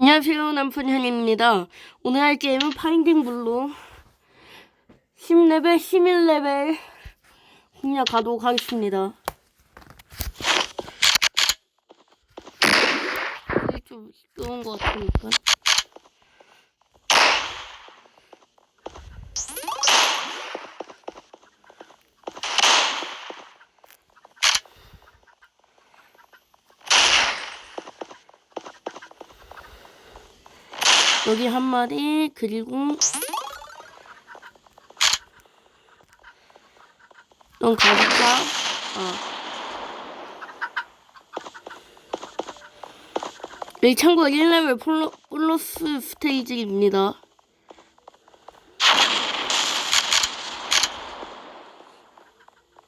안녕하세요 남편현입니다. 오늘 할 게임은 파인딩 블루. 10레벨 11레벨 공략 가도록 하겠습니다. 좀 시끄러운 것 같으니까 여기 한 마리 그리고 넌 가볼까? 어. 여기 참고로 1레벨 플러, 플러스 스테이지입니다.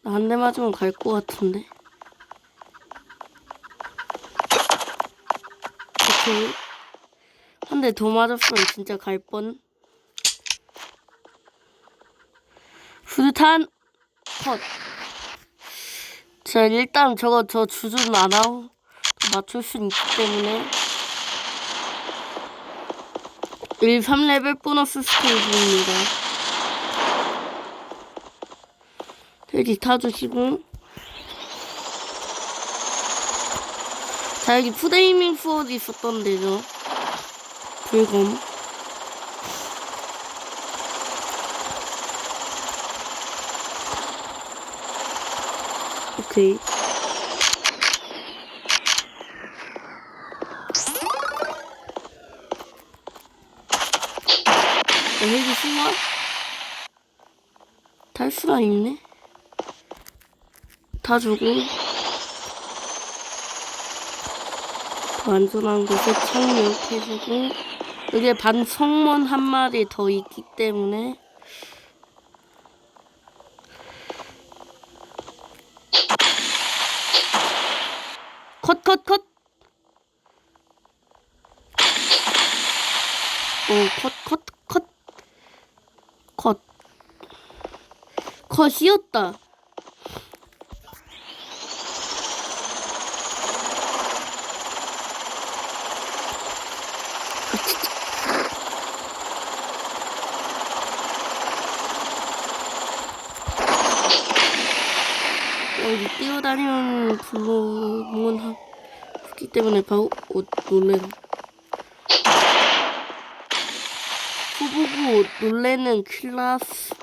나한대 맞으면 갈 것 같은데. 오케이. 한대더 맞았으면 진짜 갈 뻔. 수류탄 컷. 자 일단 저거 저 주준 안 하고 맞출 수 있기 때문에 1, 3레벨 보너스 스테이지입니다. 돼지 타주시고 자 여기 프레이밍 수어도 있었던 데죠. 불검 오케이. 어, 헬기 수마? 탈 수가 있네? 다 주고 더 안전한 곳에 착륙해주고 여기에 반성문 한 마리 더 있기 때문에 컷컷 컷. 오, 컷, 컷, 컷. 컷. 컷이었다. 여기 뛰어다니는 블루문 하기 때문에 바로 옷 놀래는. 후보고 놀래는 클라스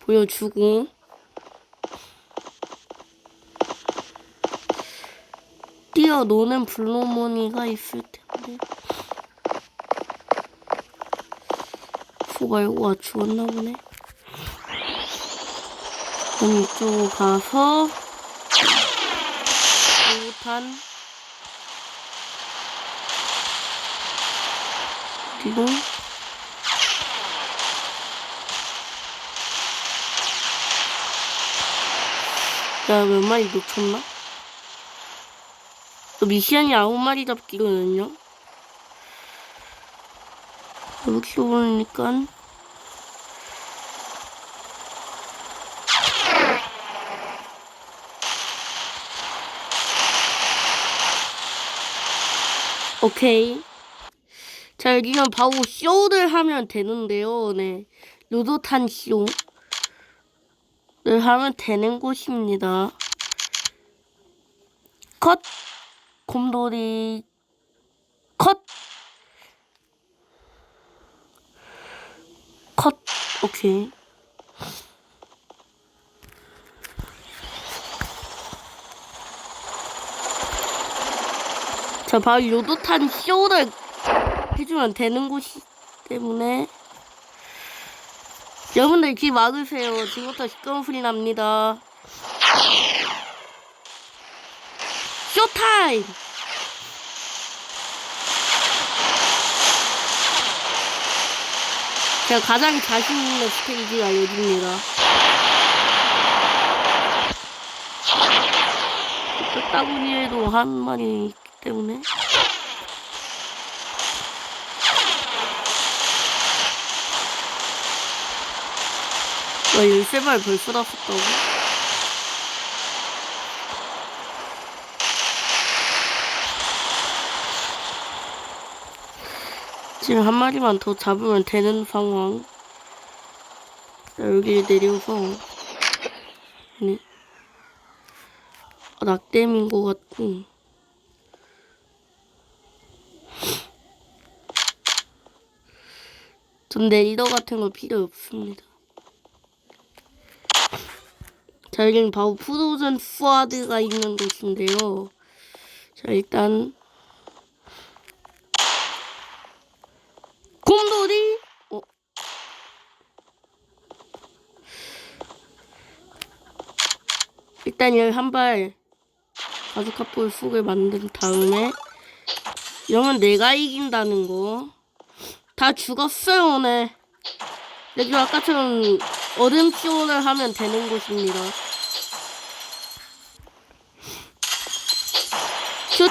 보여주고. 뛰어노는 블루머니가 있을 텐데. 후가 와 죽었나 보네. 그럼 이쪽으로 가서 우탄 그리고 야몇 마리 놓쳤나? 또 미션이 아홉 마리 잡기거든요. 이렇게 보니까 오케이. 자, 여기는 바로 쇼를 하면 되는데요. 네. 루도탄 쇼를 하면 되는 곳입니다. 컷! 곰돌이. 컷! 컷. 오케이. 자, 바로 요도탄 쇼를 해주면 되는 곳이기 때문에 여러분들 귀 막으세요. 지금부터 시끄러운 소리 납니다. 쇼타임! 제가 가장 자신 있는 스테이지가 여기입니다. 따구니에도 한 마리 때문에 와 열쇠발 벌써 다 썼다고? 지금 한 마리만 더 잡으면 되는 상황. 자, 여기 내려서 네. 아, 낙댐인 것 같고. 전 내리더 같은 거 필요 없습니다. 자, 여기는 바로 프로즌 푸아드가 있는 곳인데요. 자, 일단 곰돌이 어. 일단 여기 한 발 바주카폴 속을 만든 다음에 이러면 내가 이긴다는 거. 다 죽었어요 오늘. 여기 아까처럼 얼음 쇼를 하면 되는 곳입니다. 슛.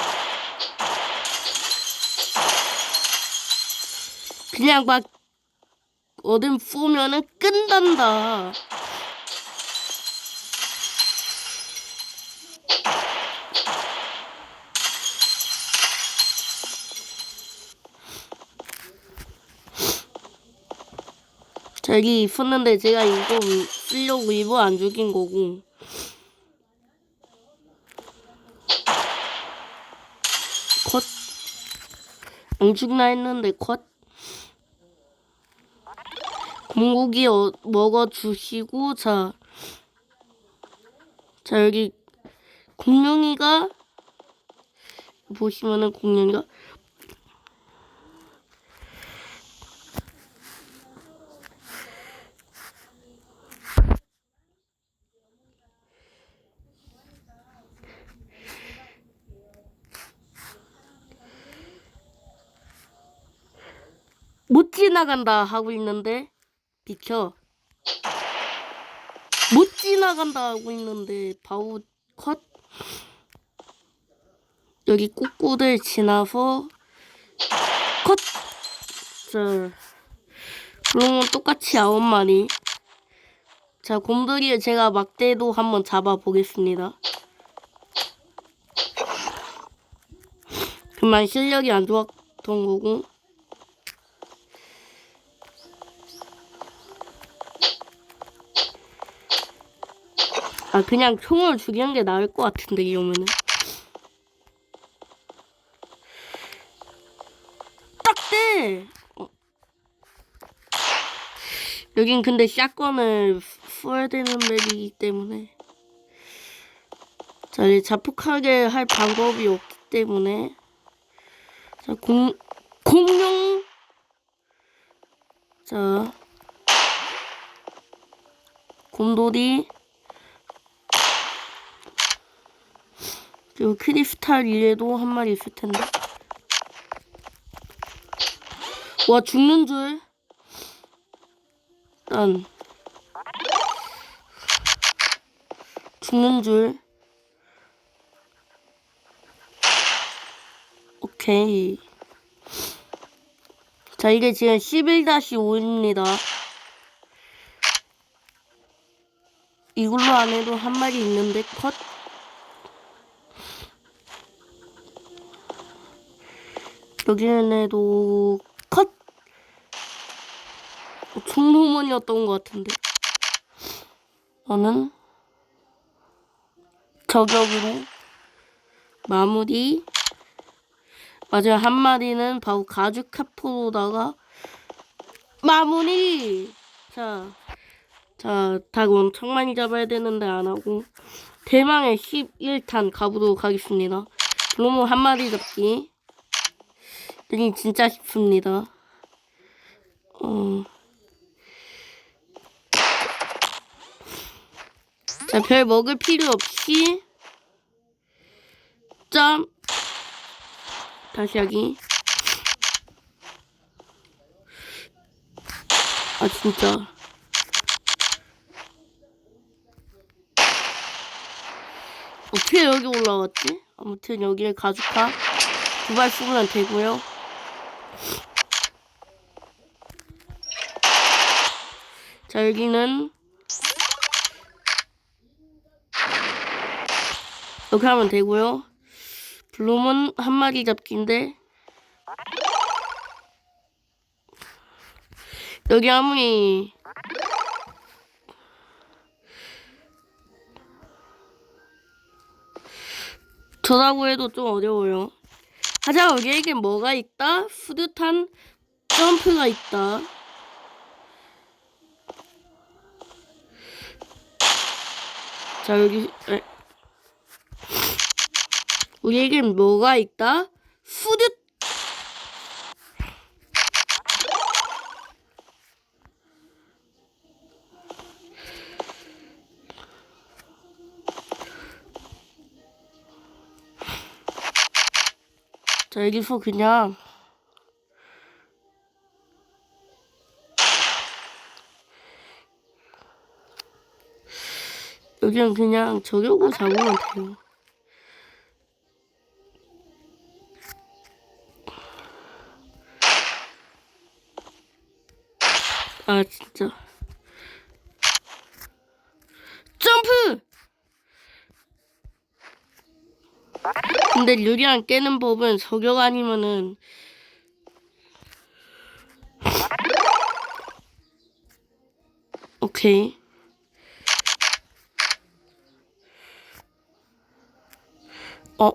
그냥 막 얼음 쏘면은 끝난다. 여기 있었는데 제가 이거 쓰려고 일부러 안 죽인 거고. 컷. 안 죽나 했는데 컷. 공고기 어, 먹어주시고, 자. 자, 여기 공룡이가 보시면은 공룡이가 못 지나간다 하고 있는데 비켜. 못 지나간다 하고 있는데 바우 컷. 여기 꾹꾹을 지나서 컷. 자, 그러면 똑같이 아홉 마리. 자 곰돌이를 제가 막대도 한번 잡아 보겠습니다. 그만 실력이 안 좋았던 거고 아 그냥 총을 죽이는 게 나을 것 같은데 이러면은. 딱대! 어. 여긴 근데 샷건을 써야 되는 맵이기 때문에. 자 이제 자폭하게 할 방법이 없기 때문에. 자 공, 공룡! 자. 곰돌이 그리고 크리스탈 이래도 한 마리 있을 텐데. 와 죽는 줄. 일단 죽는 줄. 오케이. 자 이게 지금 11-5입니다. 이걸로 안 해도 한 마리 있는데 컷. 여기에도 컷! 어, 총무원이었던 것 같은데. 저는 저격으로 마무리. 마지막 한 마리는 바로 가죽 카포로다가 마무리! 자, 자, 닭 엄청 많이 잡아야 되는데 안 하고 대망의 11탄 가보도록 하겠습니다. 그러면 한 마리 잡기. 눈이 진짜 쉽습니다. 어. 자, 별 먹을 필요 없이 점 다시 하기. 아 진짜. 어떻게 여기 올라왔지? 아무튼 여기를 가죽화 두발 쏘면 되고요. 자 여기는 이렇게 하면 되고요. 블룸은 한 마리 잡기인데 여기 아무리 저라고 해도 좀 어려워요. 하지만 우리에게 뭐가 있다? 수류탄 점프가 있다. 자 여기 에. 우리에겐 뭐가 있다? 수류 자 여기서 그냥 여기는 그냥 저격을 잡으면 돼요. 아 진짜 점프! 근데 유리안 깨는 법은 저격 아니면은 오케이. 어?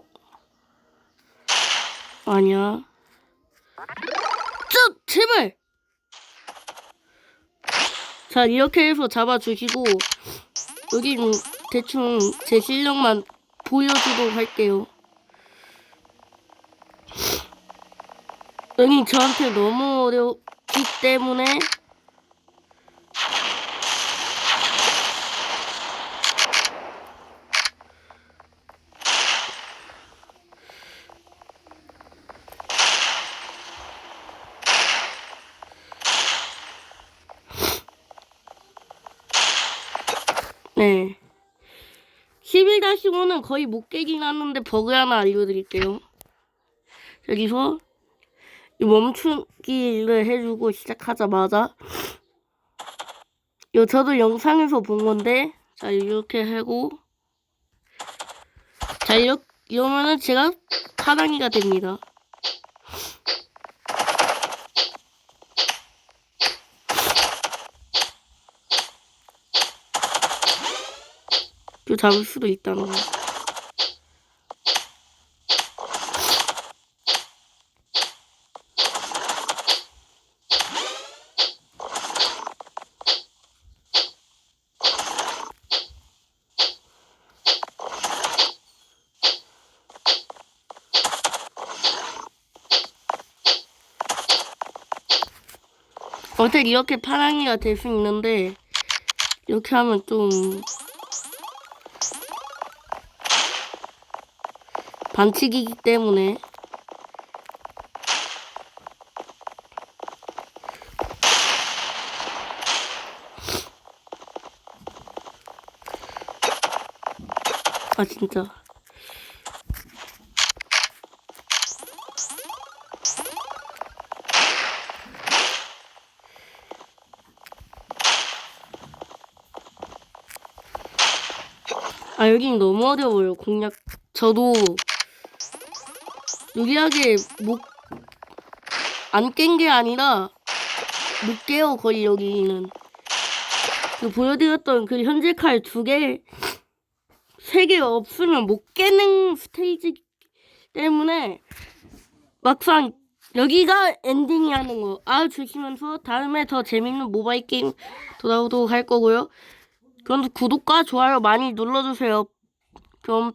아니야. 저 제발! 자 이렇게 해서 잡아주시고 여기는 대충 제 실력만 보여주도록 할게요. 여기 저한테 너무 어렵기 때문에 네 11-5는 거의 못 깨긴 하는데 버그 하나 알려드릴게요 여기서 이 멈추기를 해주고 시작하자마자 요 저도 영상에서 본 건데 자 이렇게 하고 자 이렇게 이러면은 제가 사랑이가 됩니다. 잡을 수도 있다는 거. 어떻게 이렇게 파랑이가 될 수 있는데 이렇게 하면 좀 반칙이기 때문에. 아 진짜. 아 여긴 너무 어려워요 공략. 저도 유리하게 못안 깬 게 아니라 못 깨요 거의 여기는 그 보여드렸던 그 현질 칼두 개 세 개 없으면 못 깨는 스테이지 때문에 막상 여기가 엔딩이라는 거 알아주시면서 다음에 더 재밌는 모바일 게임 돌아오도록 할 거고요. 그럼 구독과 좋아요 많이 눌러주세요. 그럼